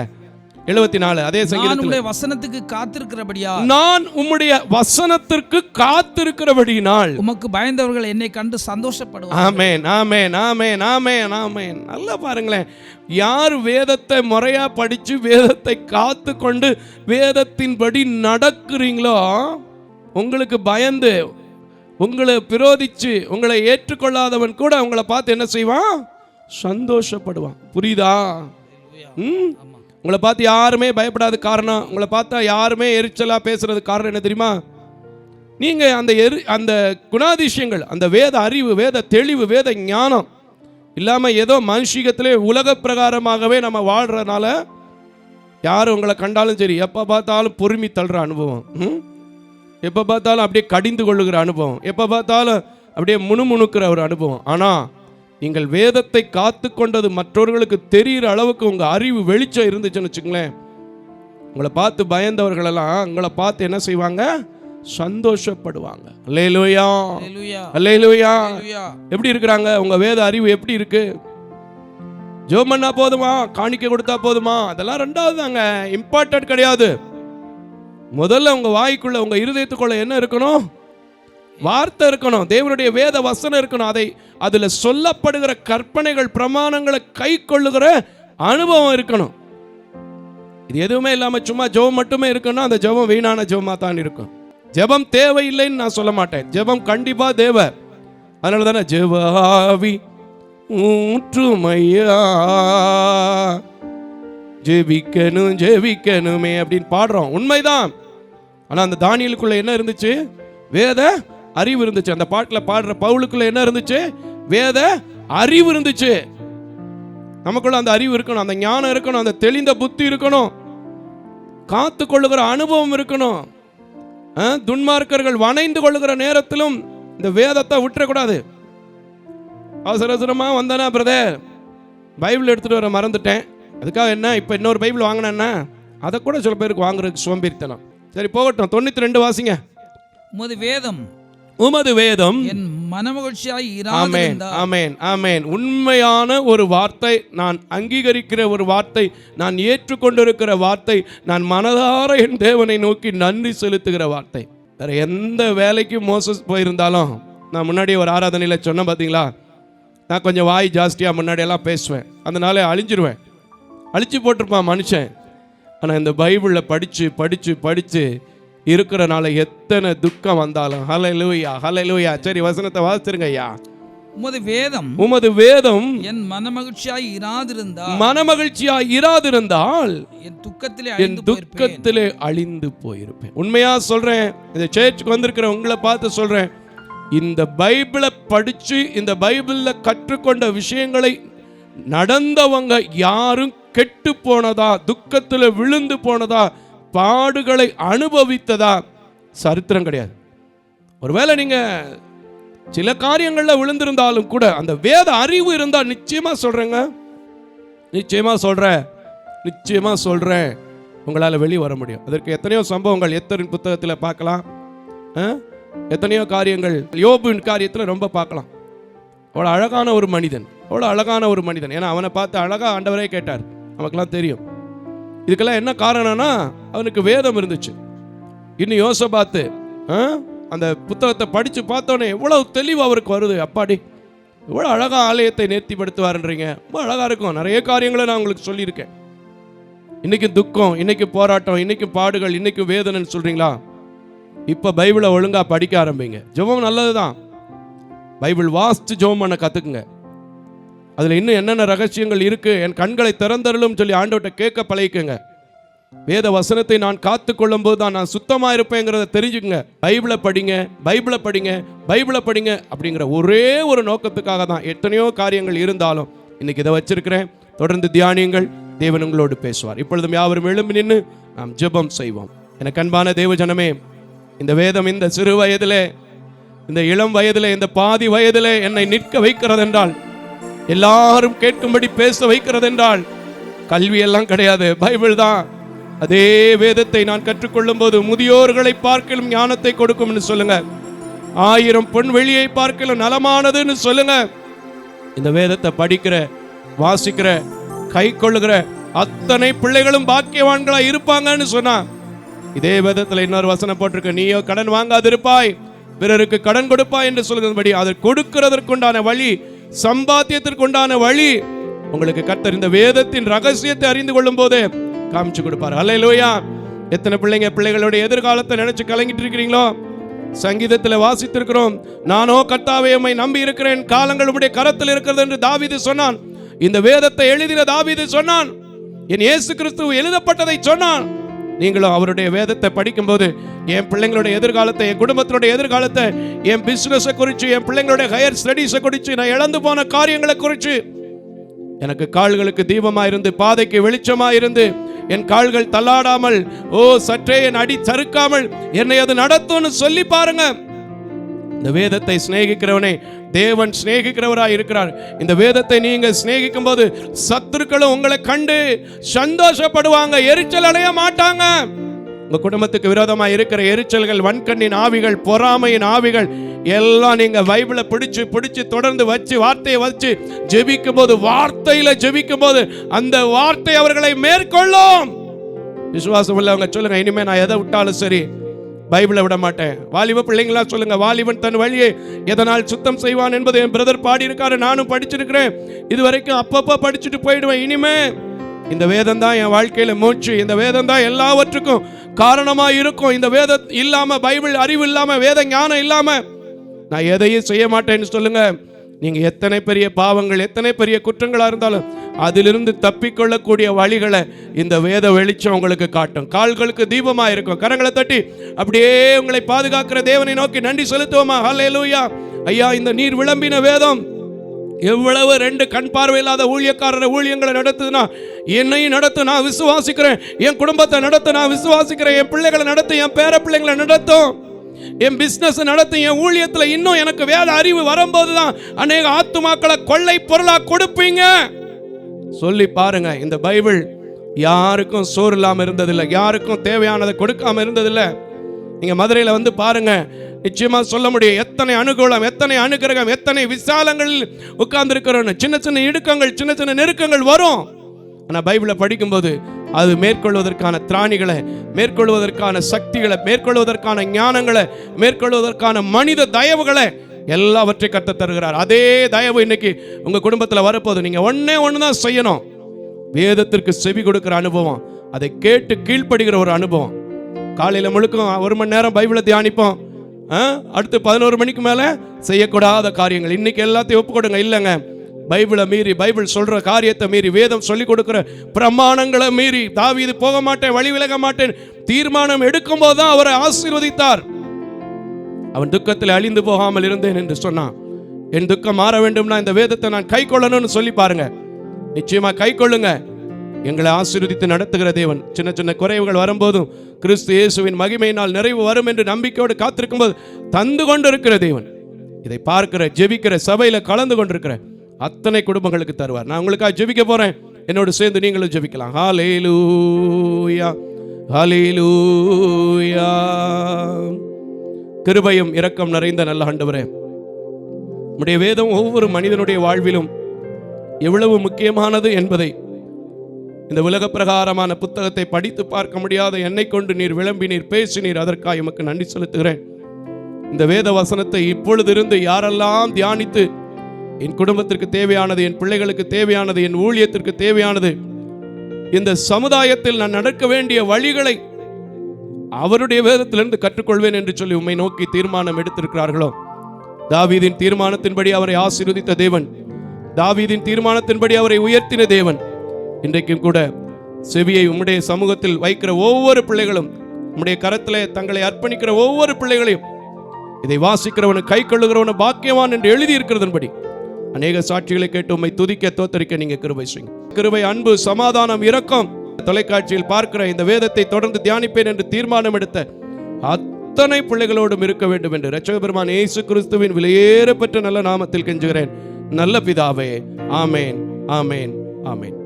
எழுபத்தி நாலு அதே நான் சங்கீதத்தில். வசனத்துக்கு காத்திருக்கிறபடியா? நான் உம்முடைய வசனத்திற்கு காத்திருக்கிறபடியினால். உமக்கு பயந்தவர்கள் என்னை கண்டு சந்தோஷப்படுவார் ஆமேன் ஆமேன் ஆமேன் ஆமேன் ஆமேன். நல்லா பாருங்களேன். யார் வேதத்தை முறையா படிச்சு வேதத்தை காத்து கொண்டு வேதத்தின்படி நடக்கிறீங்களோ உங்களுக்கு பயந்து உங்களை விரோதிச்சு உங்களை ஏற்றுக்கொள்ளாதவன் கூட உங்களை பார்த்து என்ன செய்வான்? சந்தோஷப்படுவான். புரியுதா? ம்? ஆமா. உங்களை பார்த்து யாருமே பயப்படாத காரணம் உங்களை பார்த்தா யாருமே எரிச்சலாக பேசுறது காரணம் என்ன தெரியுமா நீங்கள் அந்த எரி அந்த குணாதிசயங்கள் அந்த வேத அறிவு வேத தெளிவு வேத ஞானம் இல்லாமல் ஏதோ மனுஷிகத்திலே உலக பிரகாரமாகவே நம்ம வாழ்கிறனால யார் உங்களை கண்டாலும் சரி எப்போ பார்த்தாலும் பொறுமி தள்ளுற அனுபவம் ம்? எப்போ பார்த்தாலும் அப்படியே கடிந்து கொள்ளுகிற அனுபவம் எப்போ பார்த்தாலும் அப்படியே முணுமுணுக்கிற ஒரு அனுபவம் ஆனால் நீங்கள் வேதத்தை காத்து கொண்டது மற்றவர்களுக்கு தெரிகிற அளவுக்கு உங்கள் அறிவு வெளிச்சம் இருந்துச்சுன்னு வச்சுங்களேன் உங்களை பார்த்து பயந்தவர்களெல்லாம் உங்களை பார்த்து என்ன செய்வாங்க? சந்தோஷப்படுவாங்க. அல்லேலூயா. ஹalleluya எப்படி இருக்கிறாங்க? உங்க வேத அறிவு எப்படி இருக்கு? ஜோம் பண்ணா போதுமா? காணிக்கை கொடுத்தா போதுமா? அதெல்லாம் ரெண்டாவது தாங்க இம்பார்ட்டன்ட் கிடையாது. முதல்ல உங்க வாய்க்குள்ள உங்க இருதயத்துக்குள்ள என்ன இருக்கணும்? வார்த்தை இருக்கணும் தேவனுடைய வேத வசனம் இருக்கணும் அதை அதில் சொல்லப்படுகிற கற்பனைகள் பிரமாணங்களை கை கொள்ளுகிற அனுபவம் இருக்கணும். இது எதுவுமே இல்லாமல் சும்மா ஜெபம் மட்டுமே இருக்கணும் அந்த ஜெபம் வீணான ஜெபமாக தான் இருக்கும். ஜெபம் தேவையில்லைன்னு நான் சொல்ல மாட்டேன். ஜெபம் கண்டிப்பாக தேவை. அதனால தானே ஜெவாவி ஊற்றுமையா ஜெபிக்கணும் ஜெபிக்கணுமே அப்படின்னு பாடுறோம். உண்மைதான். ஆனால் அந்த தானியலுக்குள்ள என்ன இருந்துச்சு? வேத அறிவு இருந்துச்சு. அந்த பாட்டில் பாடுற பவுலுக்குள்ள என்ன இருந்துச்சு? வேத அறிவு இருந்துச்சு. நமக்குள்ள அந்த அறிவு இருக்கணும் அந்த ஞானம் இருக்கணும் அந்த தெளிந்த புத்தி இருக்கணும். காத்து கொள்ளுகிற அனுபவம் இருக்கணும். ஆ, துன்மார்க்கர்கள் வணைந்து கொள்ளுகிற நேரத்திலும் இந்த வேதத்தை விட்டுறக்கூடாது. அவசர அவசரமாக வந்தானா பிரதர்? பைபிள் எடுத்துகிட்டு வர மறந்துட்டேன். அதுக்காக என்ன இப்போ இன்னொரு பைபிள் வாங்கினேன்னா அதை கூட சில பேருக்கு வாங்குறதுக்கு சோம்பேறித்தனம் சரி போகட்டும். தொண்ணூற்றி ரெண்டு வாசிங்க. உமது வேதம் உமது வேதம். என் மனமகிழ்ச்சியாய் ஆமேன் இராதிருந்தா ஆமேன் ஆமேன். உண்மையான ஒரு வார்த்தை நான் அங்கீகரிக்கிற ஒரு வார்த்தை நான் ஏற்றுக்கொண்டிருக்கிற வார்த்தை நான் மனதார என் தேவனை நோக்கி நன்றி செலுத்துகிற வார்த்தை. வேற எந்த வேலைக்கும் மோசஸ் போயிருந்தாலும் நான் முன்னாடி ஒரு ஆராதனையில் சொன்னேன் பார்த்தீங்களா நான் கொஞ்சம் வாய் ஜாஸ்தியாக முன்னாடியெல்லாம் பேசுவேன். அதனால அழிஞ்சிருவேன். அழிச்சு போட்டிருப்பான் மனுஷன். ஆனால் இந்த பைபிளில் படித்து படித்து படித்து இருக்கிறனால எத்தனை துக்கம் வந்தாலும். ஹலை லூயா ஹலை லூயா சரி வசனத்தை வாசிச்சிருங்க ஐயா உமது வேதம் உமது வேதம் என் மனமகிழ்ச்சியாய் இராதிருந்தா மனமகிழ்ச்சியா இராதிருந்தால் என் துக்கத்திலே என் துக்கத்திலே அழிந்து போயிருப்பேன். உண்மையா சொல்றேன். இந்த சேர்ச்சுக்கு வந்திருக்கிற உங்களை பார்த்து சொல்றேன். இந்த பைபிளை படிச்சு இந்த பைபிள்ல கற்றுக்கொண்ட விஷயங்களை நடந்தவங்க யாரும் கெட்டு போனதா துக்கத்துல விழுந்து போனதா பாடுகளை அனுபவித்ததா? சரித்திரம் கிடையாது. ஒருவேளை நீங்க சில காரியங்களில் விழுந்திருந்தாலும் கூட அந்த வேத அறிவு இருந்தால் நிச்சயமா சொல்றேங்க. நிச்சயமா சொல்றேன். நிச்சயமா சொல்றேன். உங்களால் வெளியே வர முடியும். அதற்கு எத்தனையோ சம்பவங்கள் எத்தனை புத்தகத்தில் பார்க்கலாம். ஆ? எத்தனையோ காரியங்கள். யோபுவின் காரியத்தில் ரொம்ப பார்க்கலாம். அவ்வளோ அழகான ஒரு மனிதன். அவ்வளோ அழகான ஒரு மனிதன். ஏன்னா அவனை பார்த்து அழகாக ஆண்டவரே கேட்டார். நமக்கெல்லாம் தெரியும். இதுக்கெல்லாம் என்ன காரணம்னா அவனுக்கு வேதம் இருந்துச்சு. இன்னும் யோசை பார்த்து ஆ? அந்த புத்தகத்தை படித்து பார்த்தோன்னே எவ்வளவு தெளிவு அவருக்கு வருது. அப்பாடி இவ்வளோ அழகா ஆலயத்தை நேர்த்திப்படுத்துவாருன்றீங்க. ரொம்ப அழகாக இருக்கும். நிறைய காரியங்களை நான் உங்களுக்கு சொல்லியிருக்கேன். இன்னைக்கு துக்கம் இன்னைக்கு போராட்டம் இன்னைக்கு பாடுகள் இன்னைக்கு வேதனைன்னு சொல்கிறீங்களா இப்போ பைபிளை ஒழுங்காக படிக்க ஆரம்பிங்க. ஜெபம் நல்லது தான் பைபிள் வாசித்து ஜெபம் பண்ண கற்றுக்குங்க அதில் இன்னும் என்னென்ன ரகசியங்கள் இருக்குது என் கண்களை திறந்தருளும் சொல்லி ஆண்டவர்கிட்ட கேட்க பழகிக்கங்க. வேத வசனத்தை நான் காத்து கொள்ளும் போது தான் நான் சுத்தமா இருப்பேங்கிறத தெரிஞ்சுக்கங்க. பைபிளை படிங்க பைபிளை படிங்க பைபிளை படிங்க அப்படிங்கிற ஒரே ஒரு நோக்கத்துக்காக தான் எத்தனையோ காரியங்கள் இருந்தாலும் இன்னைக்கு இதை வச்சிருக்கிறேன். தொடர்ந்து தியானியங்கள் தேவன் உங்களோடு பேசுவார். இப்பொழுதும் யாவரும் எழும்பி நின்று நாம் ஜெபம் செய்வோம். எனக்கு அன்பான தேவஜனமே இந்த வேதம் இந்த சிறு வயதிலே இந்த இளம் வயதிலே இந்த பாதி வயதிலே என்னை நிற்க வைக்கிறது என்றால் எல்லாரும் கேட்கும்படி பேச வைக்கிறது என்றால் கல்வி எல்லாம் கிடையாது. பைபிள் தான். அதே வேதத்தை நான் கற்றுக்கொள்ளும் போது முதியோர்களை பார்க்கலும் ஞானத்தை கொடுக்கும்னு சொல்லுங்க. ஆயிரம் பொன் வெளியை பார்க்கலும் நலமானதுன்னு சொல்லுங்க. இந்த வேதத்தை படிக்கிற வாசிக்கிற கை கொள்ளுகிற அத்தனை பிள்ளைகளும் பாக்கியவான்களா இருப்பாங்கன்னு சொன்னா இதே வேதத்தில் இன்னொரு வசனம் போட்டிருக்க நீயோ கடன் வாங்காதிருப்பாய் பிறருக்கு கடன் கொடுப்பாய் என்று சொல்கிறபடி அதை கொடுக்கிறதற்குண்டான வழி சம்பாத்தியத்திற்குண்டான வழி. உங்களுக்கு கத்தர் இந்த வேதத்தின் ரகசியத்தை அறிந்து கொள்ளும் போது காமிச்சு கொடுப்பார். அல்லையா எத்தனை பிள்ளைங்க பிள்ளைகளுடைய எதிர்காலத்தை நினைச்சு கலங்கிட்டு இருக்கிறீங்களோ? சங்கீதத்தில் வாசித்திருக்கிறோம். நானோ கர்த்தாவே உம்மை நம்பி இருக்கிறேன். காலங்கள் உடைய கரத்தில் இருக்கிறது என்று தாவீது சொன்னான். இந்த வேதத்தை எழுதின தாவிது சொன்னான். என் இயேசு கிறிஸ்து எழுதப்பட்டதை சொன்னான். நீங்களும் அவருடைய வேதத்தை படிக்கும்போது என் பிள்ளைங்களுடைய எதிர்காலத்தை என் குடும்பத்தினுடைய எதிர்காலத்தை என் பிசினஸை குறித்து என் பிள்ளைங்களுடைய ஹையர் ஸ்டடீஸை குறித்து நான் இழந்து போன காரியங்களை குறித்து எனக்கு கால்களுக்கு தீபமாக இருந்து பாதைக்கு வெளிச்சமா இருந்து என் கால்கள் தள்ளாடாமல் ஓ சற்றே என் அடி சறுக்காமல் என்னை அது நடத்தும்னு சொல்லி பாருங்க. இந்த வேதத்தை சிநேகிக்கிறவனே தேவன் சிநேகிக்கிறவராய் இருக்கிறார். இந்த வேதத்தை நீங்க சிநேகிக்கும் போது சத்துருக்களும் உங்களை கண்டு சந்தோஷப்படுவாங்க எரிச்சல் அடைய மாட்டாங்க. உங்க குடும்பத்துக்கு விரோதமா இருக்கிற எரிச்சல்கள் வன்கண்ணின் ஆவிகள் பொறாமையின் ஆவிகள் எல்லாம் நீங்க பைபிளை பிடிச்சு பிடிச்சு தொடர்ந்து வச்சு வார்த்தையை வச்சு ஜெபிக்கும் போது வார்த்தையில ஜெபிக்கும் போது அந்த வார்த்தை அவர்களை மேற்கொள்ளும். விசுவாசம் உள்ளவங்க சொல்லுங்க இனிமே நான் எதை விட்டாலும் சரி பைபிளை விட மாட்டேன். வாலிப பிள்ளைங்களா சொல்லுங்க வாலிபன் தன் வழியை எதனால் சுத்தம் செய்வான் என்பது என் பிரதர் பாடியிருக்காரு நானும் படிச்சிருக்கிறேன். இது வரைக்கும் அப்பப்போ படிச்சுட்டு போயிடுவேன் இனிமே. இந்த வேதம் தான் என் வாழ்க்கையில மூச்சு இந்த வேதம் தான் எல்லாவற்றுக்கும் காரணமாக இருக்கும். இந்த வேதம் இல்லாம பைபிள் அறிவு இல்லாம வேத ஞானம் இல்லாம நான் எதையும் செய்ய மாட்டேன்னு சொல்லுங்க. நீங்க எத்தனை பெரிய பாவங்கள் எத்தனை பெரிய குற்றங்களா இருந்தாலும் அதிலிருந்து தப்பிக்கொள்ளக்கூடிய வழிகளை இந்த வேத வெளிச்சம் உங்களுக்கு காட்டும். கால்களுக்கு தீபமா இருக்கும். கரங்களை தட்டி அப்படியே உங்களை பாதுகாக்கிற தேவனை நோக்கி நன்றி செலுத்துவோமா? ஹalleluya. ஐயா இந்த நீர் விளம்பின வேதம் எவ்வளவு ரெண்டு கண் பார்வை இல்லாத ஊழியக்காரரை ஊழியங்களை நடத்துதுன்னா என்னையும் நடத்தும் நான் விசுவாசிக்கிறேன். என் குடும்பத்தை நடத்த நான் விசுவாசிக்கிறேன். என் பிள்ளைகளை நடத்தும் என் பேர பிள்ளைங்களை நடத்தும். என் பிஸ்னஸ் நடத்தும் என் ஊழியத்தில் இன்னும் எனக்கு வேத அறிவு வரும்போது தான் அநேக ஆத்துமாக்களை கொள்ளை பொருளாக கொடுப்பீங்க. சொல்லி பாருங்க இந்த பைபிள் யாருக்கும் சோறு இல்லாமல் இருந்ததில்லை. யாருக்கும் தேவையானதை கொடுக்காம இருந்ததில்லை. நீங்கள் மதுரையில் வந்து பாருங்கள் நிச்சயமா சொல்ல முடியும். எத்தனை அனுகூலம் எத்தனை அனுகிரகம் எத்தனை விசாலங்களில் உட்கார்ந்துருக்கிறோன்னு சின்ன சின்ன இடுக்கங்கள் சின்ன சின்ன நெருக்கங்கள் வரும். ஆனா பைபிளை படிக்கும்போது அது மேற்கொள்வதற்கான திராணிகளை மேற்கொள்வதற்கான சக்திகளை மேற்கொள்வதற்கான ஞானங்களை மேற்கொள்வதற்கான மனித தயவுகளை எல்லாவற்றையும் கத்த தருகிறார். அதே தயவு இன்னைக்கு உங்க குடும்பத்தில் வரப்போகுது. நீங்க ஒன்றே ஒன்று தான் செய்யணும். வேதத்திற்கு செவி கொடுக்கிற அனுபவம் அதை கேட்டு கீழ்ப்படுகிற ஒரு அனுபவம். காலையில் முழுக்கும் ஒரு மணி நேரம் பைபிளை தியானிப்போம். அடுத்து பதினோரு மணிக்கு மேலே செய்யக்கூடாத காரியங்கள். இன்னைக்கு எல்லாத்தையும் ஒப்பு கொடுங்க இல்லைங்க. பைபிளை மீறி பைபிள் சொல்கிற காரியத்தை மீறி வேதம் சொல்லி கொடுக்குற பிரமாணங்களை மீறி தாவீது போக மாட்டேன் வழி விலக மாட்டேன் தீர்மானம் எடுக்கும் போது தான் அவரை ஆசீர்வதித்தார். அவன் துக்கத்தில் அழிந்து போகாமல் இருந்தேன் என்று சொன்னான். என் துக்கம் மாற வேண்டும்னா இந்த வேதத்தை நான் கை கொள்ளணும்னு சொல்லி பாருங்க. நிச்சயமா கை கொள்ளுங்க. எங்களை ஆசீர்வதித்து நடத்துகிற தேவன். சின்ன சின்ன குறைவுகள் வரும்போதும் கிறிஸ்து இயேசுவின் மகிமையினால் நிறைவு வரும் என்று நம்பிக்கையோடு காத்திருக்கும் போது தந்து கொண்டிருக்கிற தேவன். இதை பார்க்கிற ஜெபிக்கிற சபையில கலந்து கொண்டிருக்கிற அத்தனை குடும்பங்களுக்கு தருவார். நான் உங்களுக்காக ஜெபிக்க போறேன். என்னோடு சேர்ந்து நீங்களும் ஜெபிக்கலாம். ஹalleluya ஹalleluya கிருபையும் இரக்கம் நிறைந்த நல்ல ஆண்டவரே. நம்முடைய வேதம் ஒவ்வொரு மனிதனுடைய வாழ்விலும் எவ்வளவு முக்கியமானது என்பதை இந்த உலக பிரகாரமான புத்தகத்தை படித்து பார்க்க முடியாத என்னை கொண்டு நீர் விளம்பினீர் பேசினீர் அதற்காக எமக்கு நன்றி செலுத்துகிறேன். இந்த வேத வசனத்தை இப்பொழுதிருந்து யாரெல்லாம் தியானித்து என் குடும்பத்திற்கு தேவையானது என் பிள்ளைகளுக்கு தேவையானது என் ஊழியத்திற்கு தேவையானது இந்த சமுதாயத்தில் நான் நடக்க வேண்டிய வழிகளை அவருடைய வேதத்திலிருந்து கற்றுக்கொள்வேன் என்று சொல்லி உம்மை நோக்கி தீர்மானம் எடுத்திருக்கிறார்களோ? தாவீதின் தீர்மானத்தின்படி அவரை ஆசீர்வதித்த தேவன் தாவீதின் தீர்மானத்தின்படி அவரை உயர்த்தின தேவன் இன்றைக்கும் கூட செவியை உம்முடைய சமூகத்தில் வைக்கிற ஒவ்வொரு பிள்ளைகளும் உம்முடைய கரத்தில் தங்களை அர்ப்பணிக்கிற ஒவ்வொரு பிள்ளைகளையும் இதை வாசிக்கிறவனு கை கொள்ளுகிறவனு பாக்கியவான் என்று எழுதியிருக்கிறதன்படி அநேக சாட்சிகளை கேட்டு உம்மை துதிக்க தோத்தரிக்க நீங்க கிருபை செய்யுங்க. கிருபை அன்பு சமாதானம் இரக்கம் தொலைக்காட்சியில் பார்க்கிற இந்த வேதத்தை தொடர்ந்து தியானிப்பேன் என்று தீர்மானம் எடுத்த அத்தனை பிள்ளைகளோடும் இருக்க வேண்டும் என்று ரச்சக பெருமான் இயேசு கிறிஸ்துவின் விலையேறப்பெற்ற நல்ல நாமத்தில் கெஞ்சுகிறேன். நல்ல பிதாவே ஆமேன் ஆமேன் ஆமேன்.